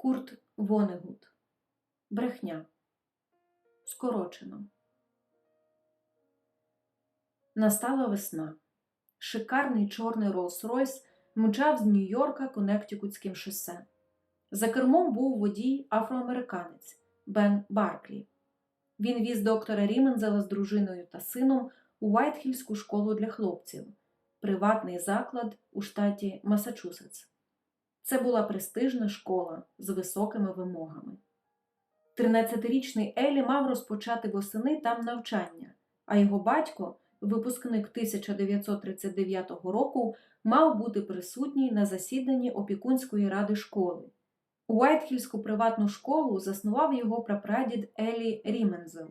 Курт Вонегут. Брехня. Скорочено. Настала весна. Шикарний чорний Роллс-Ройс мчав з Нью-Йорка Коннектикутським шосе. За кермом був водій афроамериканець Бен Барклі. Він віз доктора Рімензела з дружиною та сином у Уайтхільську школу для хлопців, приватний заклад у штаті Масачусетс. Це була престижна школа з високими вимогами. 13-річний Елі мав розпочати восени там навчання, а його батько, випускник 1939 року, мав бути присутній на засіданні опікунської ради школи. Уайтхільську приватну школу заснував його прапрадід Елі Рімензел.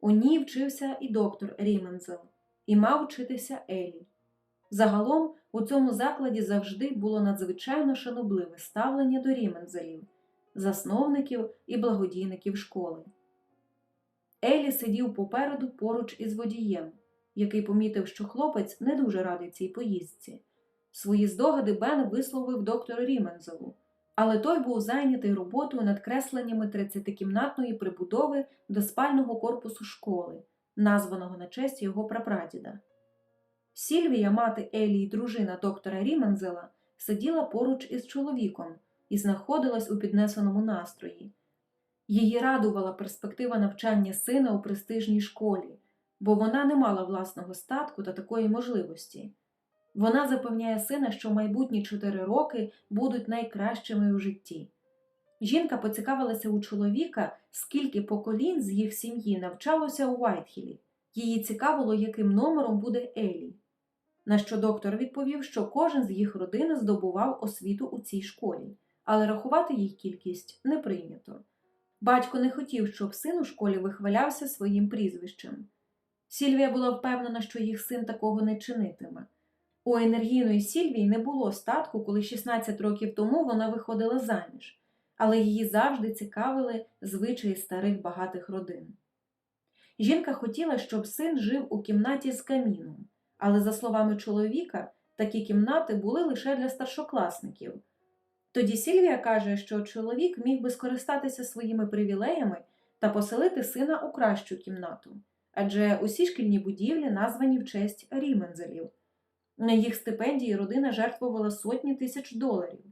У ній вчився і доктор Рімензел, і мав вчитися Елі. Загалом у цьому закладі завжди було надзвичайно шанобливе ставлення до Рімензелів, засновників і благодійників школи. Елі сидів попереду поруч із водієм, який помітив, що хлопець не дуже радий цій поїздці. Свої здогади Бен висловив доктору Рімензелу, але той був зайнятий роботою над кресленнями 30-кімнатної прибудови до спального корпусу школи, названого на честь його прапрадіда. Сільвія, мати Елі і дружина доктора Рімензела, сиділа поруч із чоловіком і знаходилась у піднесеному настрої. Її радувала перспектива навчання сина у престижній школі, бо вона не мала власного статку та такої можливості. Вона запевняє сина, що майбутні чотири роки будуть найкращими у житті. Жінка поцікавилася у чоловіка, скільки поколінь з їх сім'ї навчалося у Вайтхілі. Її цікавило, яким номером буде Елі. На що доктор відповів, що кожен з їх родини здобував освіту у цій школі, але рахувати їх кількість не прийнято. Батько не хотів, щоб син у школі вихвалявся своїм прізвищем. Сільвія була впевнена, що їх син такого не чинитиме. У енергійної Сільвії не було статку, коли 16 років тому вона виходила заміж, але її завжди цікавили звичаї старих багатих родин. Жінка хотіла, щоб син жив у кімнаті з каміном, але, за словами чоловіка, такі кімнати були лише для старшокласників. Тоді Сільвія каже, що чоловік міг би скористатися своїми привілеями та поселити сина у кращу кімнату, адже усі шкільні будівлі названі в честь Рімензелів. На їх стипендії родина жертвувала сотні тисяч доларів,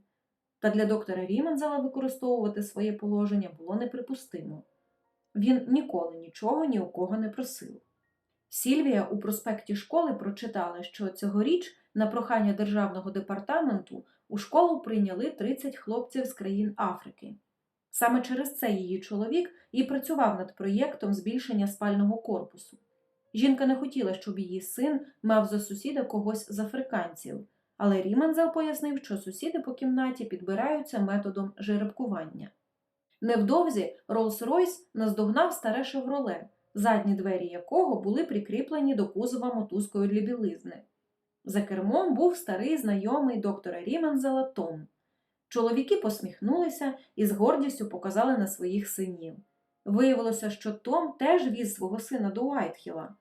та для доктора Рімензела використовувати своє положення було неприпустимо. Він ніколи нічого ні у кого не просив. Сільвія у проспекті школи прочитала, що цьогоріч на прохання державного департаменту у школу прийняли 30 хлопців з країн Африки. Саме через це її чоловік і працював над проєктом збільшення спального корпусу. Жінка не хотіла, щоб її син мав за сусіда когось з африканців, але Рімензел пояснив, що сусіди по кімнаті підбираються методом жеребкування. Невдовзі Роллс-Ройс наздогнав старе шевроле, задні двері якого були прикріплені до кузова мотузкою для білизни. За кермом був старий знайомий доктора Рімензела Том. Чоловіки посміхнулися і з гордістю показали на своїх синів. Виявилося, що Том теж віз свого сина до Уайтхіла.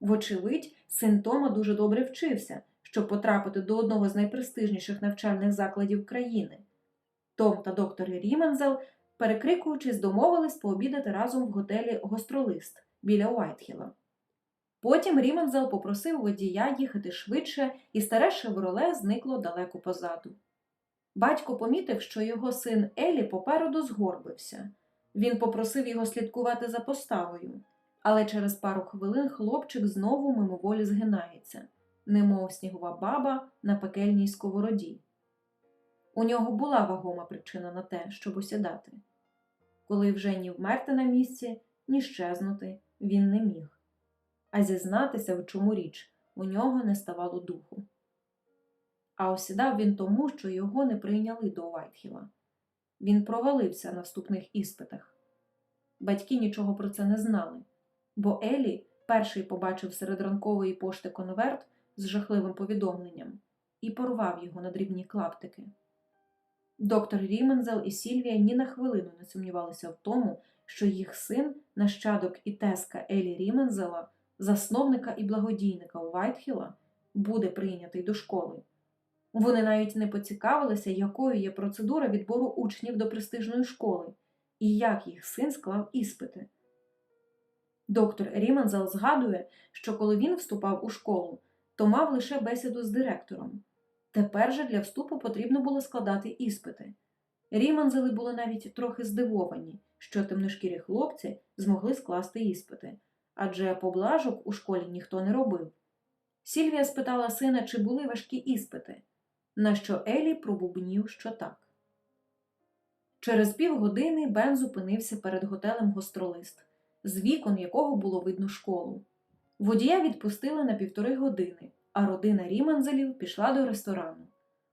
Вочевидь, син Тома дуже добре вчився, щоб потрапити до одного з найпрестижніших навчальних закладів країни. Том та доктор Рімензел, перекрикуючись, домовились пообідати разом в готелі Гостролист біля Уайтхіла. Потім Рімензел попросив водія їхати швидше, і старе шевроле зникло далеко позаду. Батько помітив, що його син Елі попереду згорбився. Він попросив його слідкувати за поставою, але через пару хвилин хлопчик знову мимоволі згинається, немов снігова баба на пекельній сковороді. У нього була вагома причина на те, щоб осідати. Коли вже ні вмерти на місці, ні щезнути він не міг. А зізнатися, в чому річ, у нього не ставало духу. А осідав він тому, що його не прийняли до Уайтхіла. Він провалився на вступних іспитах. Батьки нічого про це не знали, бо Елі перший побачив серед ранкової пошти конверт з жахливим повідомленням і порвав його на дрібні клаптики. Доктор Рімензел і Сільвія ні на хвилину не сумнівалися в тому, що їх син, нащадок і теска Елі Рімензела, засновника і благодійника Уайтхіла, буде прийнятий до школи. Вони навіть не поцікавилися, якою є процедура відбору учнів до престижної школи і як їх син склав іспити. Доктор Рімензел згадує, що коли він вступав у школу, то мав лише бесіду з директором. Тепер же для вступу потрібно було складати іспити. Рімензели були навіть трохи здивовані, що темношкірі хлопці змогли скласти іспити, адже поблажок у школі ніхто не робив. Сільвія спитала сина, чи були важкі іспити, на що Елі пробубнів, що так. Через півгодини Бен зупинився перед готелем гостролист, з вікон якого було видно школу. Водія відпустили на півтори години, а родина Рімензелів пішла до ресторану.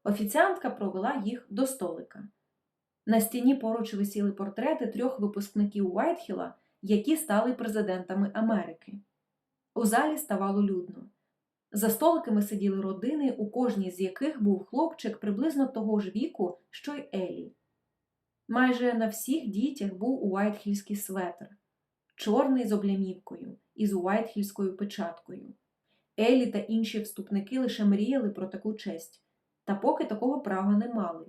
Офіціантка провела їх до столика. На стіні поруч висіли портрети трьох випускників Уайтхіла, які стали президентами Америки. У залі ставало людно. За столиками сиділи родини, у кожній з яких був хлопчик приблизно того ж віку, що й Елі. Майже на всіх дітях був уайтхільський светр, чорний з облямівкою і з уайтхільською печаткою. Елі та інші вступники лише мріяли про таку честь, та поки такого права не мали.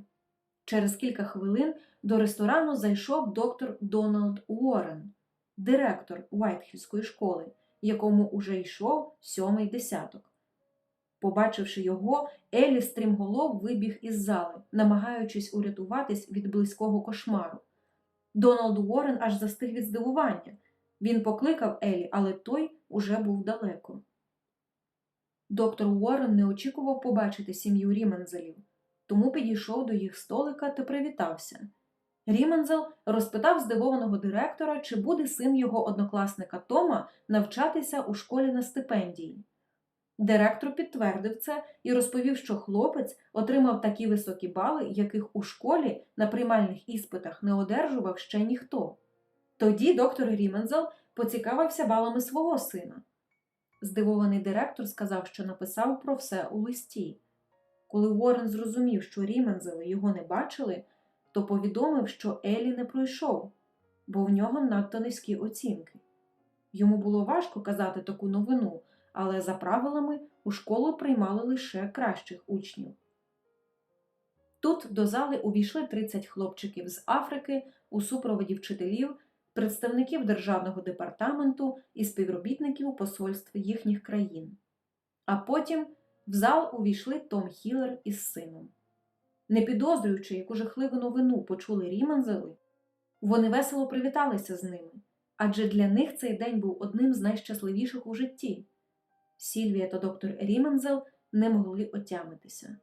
Через кілька хвилин до ресторану зайшов доктор Доналд Уоррен, директор Уайтхільської школи, якому уже йшов сьомий десяток. Побачивши його, Елі стрімголов вибіг із зали, намагаючись урятуватись від близького кошмару. Доналд Уоррен аж застиг від здивування. Він покликав Елі, але той уже був далеко. Доктор Уоррен не очікував побачити сім'ю Рімензелів, тому підійшов до їх столика та привітався. Рімензел розпитав здивованого директора, чи буде син його однокласника Тома навчатися у школі на стипендії. Директор підтвердив це і розповів, що хлопець отримав такі високі бали, яких у школі на приймальних іспитах не одержував ще ніхто. Тоді доктор Рімензел поцікавився балами свого сина. Здивований директор сказав, що написав про все у листі. Коли Уоррен зрозумів, що Рімензели його не бачили, то повідомив, що Елі не пройшов, бо в нього надто низькі оцінки. Йому було важко казати таку новину, але за правилами у школу приймали лише кращих учнів. Тут до зали увійшли 30 хлопчиків з Африки у супроводі вчителів, представників Державного департаменту і співробітників посольств їхніх країн. А потім в зал увійшли Том Хілер із сином. Не підозрюючи, яку жахливу новину почули Рімензели, вони весело привіталися з ними, адже для них цей день був одним з найщасливіших у житті. Сільвія та доктор Рімензел не могли отямитися.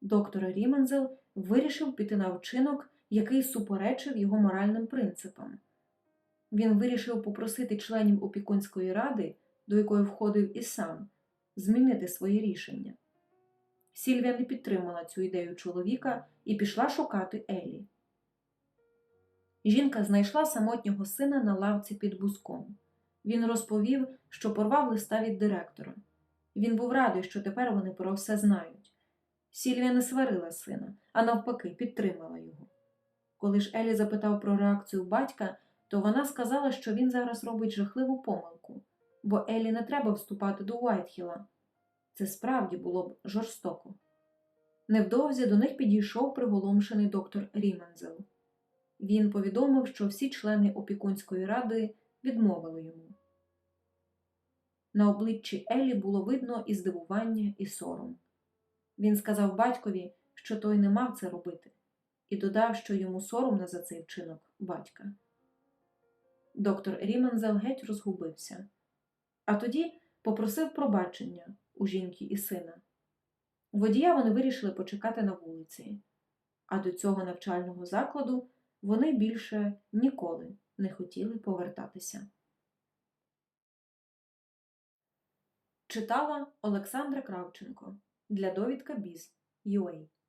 Доктор Рімензел вирішив піти на вчинок, який суперечив його моральним принципам. Він вирішив попросити членів опікунської ради, до якої входив і сам, змінити своє рішення. Сільвія не підтримала цю ідею чоловіка і пішла шукати Елі. Жінка знайшла самотнього сина на лавці під буском. Він розповів, що порвав листа від директора. Він був радий, що тепер вони про все знають. Сільвія не сварила сина, а навпаки, підтримала його. Коли ж Елі запитав про реакцію батька, то вона сказала, що він зараз робить жахливу помилку, бо Елі не треба вступати до Уайтхіла. Це справді було б жорстоко. Невдовзі до них підійшов приголомшений доктор Рімензел. Він повідомив, що всі члени опікунської ради відмовили йому. На обличчі Елі було видно і здивування, і сором. Він сказав батькові, що той не мав це робити, і додав, що йому соромно за цей вчинок батька. Доктор Рімензел геть розгубився, а тоді попросив пробачення у жінки і сина. Водія вони вирішили почекати на вулиці, а до цього навчального закладу вони більше ніколи не хотіли повертатися. Читала Олександра Кравченко для довідка Біз